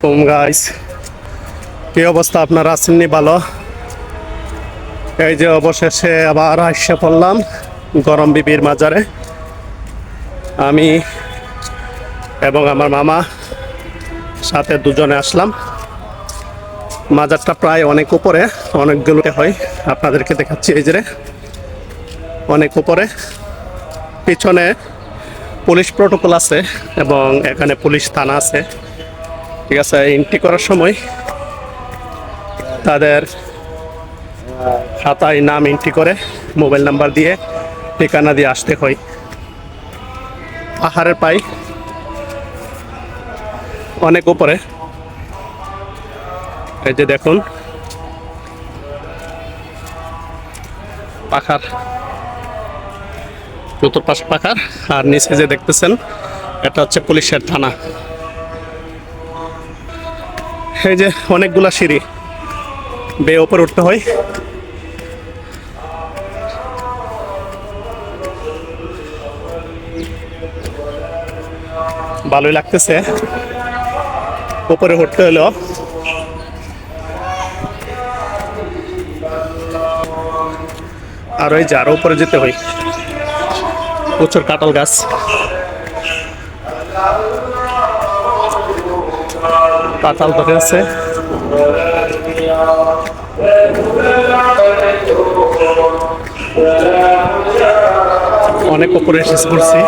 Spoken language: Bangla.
তুম গাইস কি অবস্থা আপনারা আছেননি ভালো? এই যে অবশেষে আবার আসে পড়লাম গরম বিবির মাজারে। আমি এবং আমার মামা সাথে দুজনে আসলাম। মাজারটা প্রায় অনেক উপরে, অনেকগুলো হয়। আপনাদেরকে দেখাচ্ছি এই যে অনেক উপরে। পিছনে পুলিশ প্রোটোকল আছে এবং এখানে পুলিশ থানা আছে। ঠিক আছে এন্ট্রি করার সময় তাদের খাতায় নাম এন্ট্রি করে মোবাইল নাম্বার দিয়ে ঠিকানা দিয়ে আসতে হয়। পাহাড়ের পাই, অনেক উপরে। এই যে দেখুন, পাখার চতুর্পাশ পাখার, আর নিচে যে দেখতেছেন, এটা হচ্ছে পুলিশের থানা। এই যে অনেকগুলা সিঁড়ি। বেয়ে ওপরে উঠতে হয়। ভালোই লাগতেছে। উপরে উঠতে হলো। আর ওই যে আরও উপরে যেতে হয়। প্রচুর কাঁঠাল গাছ। কাঁঠাল ধরে আছে। অনেক উপরে এসে পড়ছি।